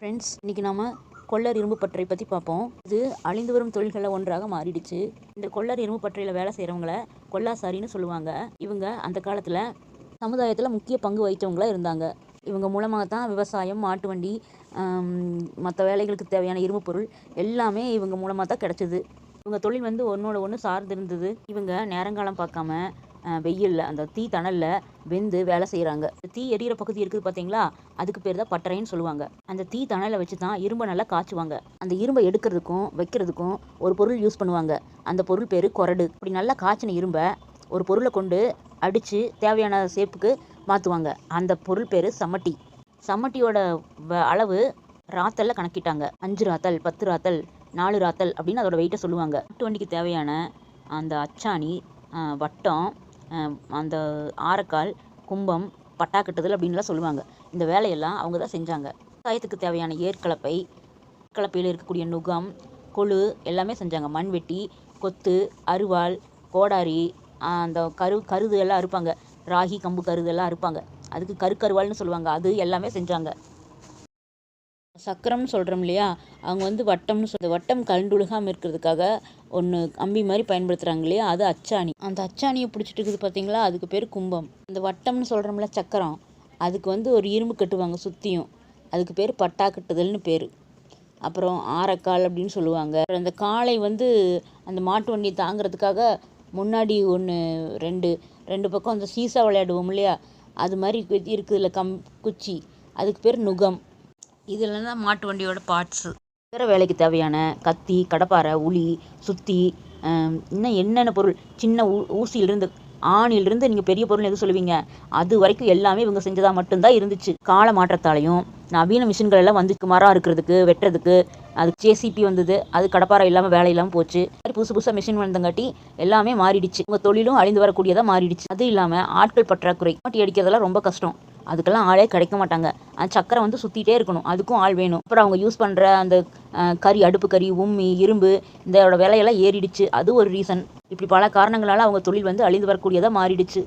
Friends இன்றைக்கி நம்ம கொள்ளர் இரும்பு பற்றை பற்றி பார்ப்போம். இது அழிந்து வரும் தொழில்களில் ஒன்றாக மாறிடுச்சு. இந்த கொள்ளர் இரும்பு பற்றையில் வேலை செய்கிறவங்கள கொல்லாசாரின்னு சொல்லுவாங்க. இவங்க அந்த காலத்தில் சமுதாயத்தில் முக்கிய பங்கு வகித்தவங்களாக இருந்தாங்க. இவங்க மூலமாக தான் விவசாயம் மாட்டு வண்டி மற்ற வேலைகளுக்கு தேவையான இரும்பு பொருள் எல்லாமே இவங்க மூலமாக தான் கிடச்சிது. இவங்க தொழில் வந்து ஒன்றோட ஒன்று சார்ந்து இருந்தது. இவங்க நேரங்காலம் பார்க்காம வெயிலில் அந்த தீ தணலில் வெந்து வேலை செய்கிறாங்க தீ எரியிற பகுதி இருக்குது பார்த்தீங்களா அதுக்கு பேர் தான் பட்டறைன்னு சொல்லுவாங்க. அந்த தீ தணலை வச்சு தான் இரும்பை நல்லா காய்ச்சுவாங்க. அந்த இரும்பை எடுக்கிறதுக்கும் வைக்கிறதுக்கும் ஒரு பொருள் யூஸ் பண்ணுவாங்க. அந்த பொருள் பேர் கொரடு. இப்படி நல்லா காய்ச்சின இரும்பை ஒரு பொருளை கொண்டு அடித்து தேவையான சேப்புக்கு மாற்றுவாங்க அந்த பொருள் பேர் சம்மட்டி. சம்மட்டியோட வ- அளவு ராத்தலில் கணக்கிட்டாங்க. அஞ்சு ராத்தல் பத்து ராத்தல் நாலு ராத்தல் அப்படின்னு அதோட வெயிட்டை சொல்லுவாங்க. வண்டிக்கு தேவையான அந்த அச்சாணி வட்டம் அந்த ஆரக்கால் கும்பம் பட்டா கட்டுதல் அப்படின்லாம் சொல்லுவாங்க. இந்த வேலையெல்லாம் அவங்க தான் செஞ்சாங்க. விவசாயத்துக்கு தேவையான ஏற்கலப்பை கலப்பையில் இருக்கக்கூடிய நுகம் கொழு எல்லாமே செஞ்சாங்க. மண்வெட்டி கொத்து அருவாள் கோடாரி அந்த கரு கருது எல்லாம் அறுப்பாங்க. ராகி கம்பு கருது எல்லாம் அறுப்பாங்க. அதுக்கு கருக்கருவாள்னு சொல்லுவாங்க. அது எல்லாமே செஞ்சாங்க. சக்கரம்னு சொல்கிறோம் இல்லையா? அவங்க வந்து வட்டம்னு சொல் வட்டம் கலண்டுழுகாமல் இருக்கிறதுக்காக ஒன்று கம்பி மாதிரி பயன்படுத்துகிறாங்க இல்லையா? அது அச்சாணி. அந்த அச்சாணியை பிடிச்சிட்டு இருக்குது பார்த்தீங்களா அதுக்கு பேர் கும்பம். அந்த வட்டம்னு சொல்கிறோம்ல சக்கரம் அதுக்கு வந்து ஒரு இரும்பு கட்டுவாங்க சுற்றியும் அதுக்கு பேர் பட்டா கட்டுதல்னு பேர். அப்புறம் ஆரக்கால் அப்படின்னு சொல்லுவாங்க. அந்த காளை வந்து அந்த மாட்டு வண்டியை தாங்கிறதுக்காக முன்னாடி ஒன்று ரெண்டு ரெண்டு பக்கம் அந்த சீசா விளையாடுவோம் இல்லையா? அது மாதிரி கு- இருக்குதுல்ல கம் குச்சி. அதுக்கு பேர் நுகம். இதெல்லாம் தான் மாட்டு வண்டியோட பார்ட்ஸு வேறு வேலைக்கு தேவையான கத்தி கடப்பாரை உளி சுத்தி இன்னும் என்னென்ன பொருள்? சின்ன ஊ ஊசியிலிருந்து ஆணிலிருந்து நீங்கள் பெரிய பொருள் எது சொல்லுவீங்க? அது வரைக்கும் எல்லாமே இவங்க செஞ்சதாக மட்டும்தான் இருந்துச்சு. கால மாற்றத்தாலையும் நவீன மிஷின்கள் எல்லாம் வந்து மரம் இருக்கிறதுக்கு வெட்டுறதுக்கு அது ஜேசிபி வந்தது. அது கடப்பாரை இல்லாமல் வேலை இல்லாமல் போச்சு. மாதிரி புதுசு புதுசாக மிஷின் வந்தங்காட்டி எல்லாமே மாறிடுச்சு. உங்கள் தொழிலும் அழிந்து வரக்கூடியதாக மாறிடுச்சு. அது இல்லாமல் ஆட்கள் பற்றாக்குறை. மாட்டி அடிக்கிறதெல்லாம் ரொம்ப கஷ்டம். அதுக்கெல்லாம் ஆளே கிடைக்க மாட்டாங்க. அந்த சக்கரை வந்து சுற்றிட்டே இருக்கணும். அதுக்கும் ஆள் வேணும். அப்புறம் அவங்க யூஸ் பண்ணுற அந்த கறி அடுப்பு கறி உம்மி இரும்பு இதோட விலையெல்லாம் ஏறிடுச்சு. அது ஒரு ரீசன் இப்படி பல காரணங்களால் அவங்க தொழில் வந்து அழிந்து வரக்கூடியதாக மாறிடுச்சு.